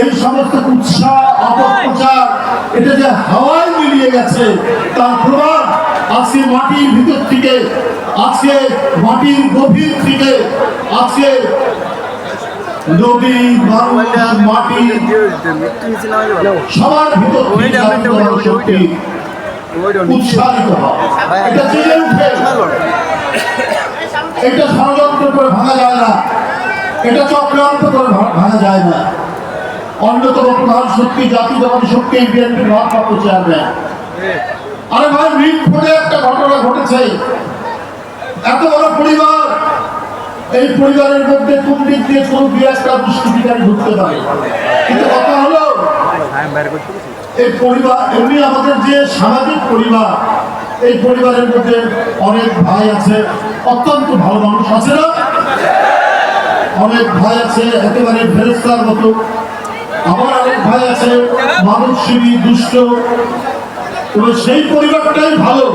এই সমস্ত উৎসাহ অপপ্রচার, এটা যে হাওয়ায় মিলিয়ে গেছে, তার প্রমাণ আজকে মাটির ভিতর থেকে, আজকে মাটির গভীর থেকে, আজকে এটা চক্রান্ত করে ভাঙা যায় না। অন্যতম প্রধান শক্তি জাতীয়তাবাদী শক্তি বিএনপির ভারপ্রাপ্ত চেয়ারম্যান। আরে ভাই মিটফোর্ডে একটা ঘটনা ঘটেছে। এত বড় পরিবার, এই পরিবারের মধ্যে কোন দিক দিয়ে কোন একটা দুষ্কৃতিকারী ঢুকতে পারে? কিন্তু কথা হলো, এই পরিবার, এমনি আমাদের যে সামাজিক পরিবার, এই পরিবারের মধ্যে অনেক ভাই আছে, অত্যন্ত ভালো মানুষ আছে না? অনেক ভাই আছে, একেবারে ফেরেস্তার মতো। আমার আরেক ভাই আছে, মানবসেবী, দুষ্ট। তবে সেই পরিবারটাই ভালো।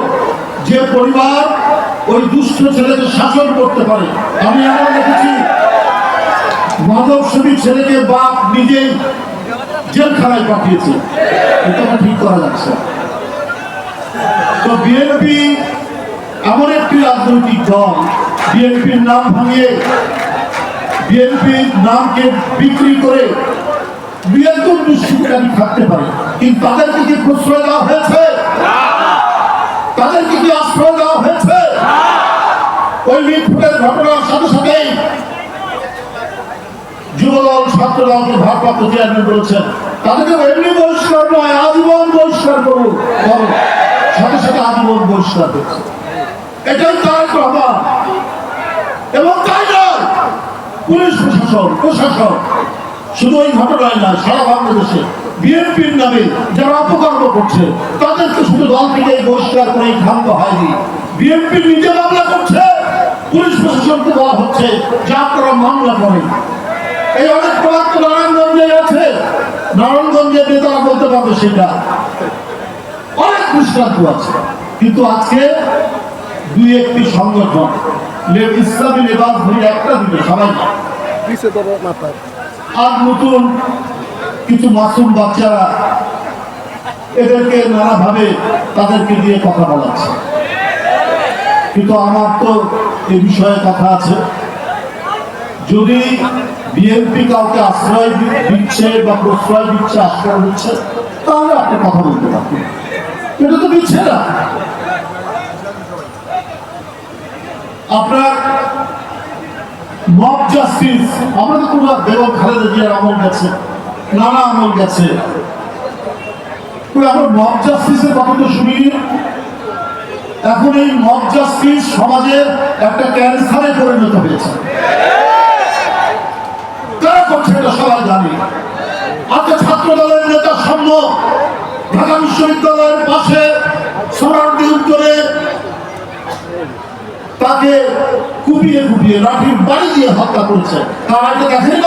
যে পরিবার ওই দুষ্ট ছেলেকে শাসন করতে পারে। আমি এমন দেখেছি, মানবসেবী ছেলেকে বাপ নিজেই জেলখানায় পাঠিয়েছে। এটা ঠিক করা যাচ্ছে তো বিএনপি এমন একটি রাজনৈতিক দল বিএনপির নাম ভাঙিয়ে বিএনপির নামকে বিক্রি করে বৃহত্তর দুষ্কৃতিকারী থাকতে পারে। কিন্তু তাদেরকে কি প্রশ্রয় দেওয়া হয়েছে? তাদেরকে কি আশ্রয় দেওয়া হয়েছে? ওই মিটফুটের ঘটনার সাথে সাথেই যুবদল ছাত্রদলকে ভারপ্রাপ্ত চেয়ারম্যান বলেছেন তাদেরকে এমনি বহিষ্কার নয়, আজীবন বহিষ্কার করুন। সাথে সাথে আজীবন বহিষ্কার হয়েছে এটাই তার প্রমাণ এবং তাই নয়, পুলিশ প্রশাসন প্রশাসন। শুধু ওই ঘটনায় নয়, সারা বাংলাদেশে বিএনপির নামে যারা অপকর্ম করছে তাদেরকে শুধু দল থেকে বহিষ্কার করে ক্ষান্ত হয়নি। বিএনপি নিজে মামলা করছে, পুলিশ প্রশাসনকে বলা হচ্ছে যে আপনারা মামলা করেন। এই অনেক প্রবাদ তো নারায়ণগঞ্জে আছে। নারায়ণগঞ্জের নেতারা বলতে পারবে সেটা। অনেক দৃষ্টান্ত আছে। কিন্তু আজকে দুই একটি সংগঠন, ইসলামী লেবাস ধরে একটা দিবে, সবাই। না। আর নতুন কিছু মাসুম বাচ্চারা এদেরকে নানাভাবে তাদেরকে দিয়ে কথা বলাচ্ছে। কিন্তু আমার তো এ বিষয়ে কথা আছে। যদি বিএনপি কাউকে আশ্রয় দিচ্ছে বা প্রশ্রয় দিচ্ছে, আশ্রয় দিচ্ছে, তাহলে আপনি কথা বলতে পারবেন। এটা তো দিচ্ছে না। আপনার মব জাস্টিস আমরা তো কোনো বেগম খালেদা জিয়ার আমল গেছে নানা আমল গেছে আমরা মব জাস্টিসের কথা তো শুনিনি এখন এই মব জাস্টিস সমাজের একটা ক্যান্সারে পরিণত হয়েছে। কারা করছে এটা সবাই জানে? আজকে ছাত্র দলের নেতা সাম্য ঢাকা বিশ্ববিদ্যালয়ের পাশে করে তাকে কুপিয়ে কুপিয়ে লাঠির বাড়ি দিয়ে হত্যা করেছে। তারা আগে দেখেন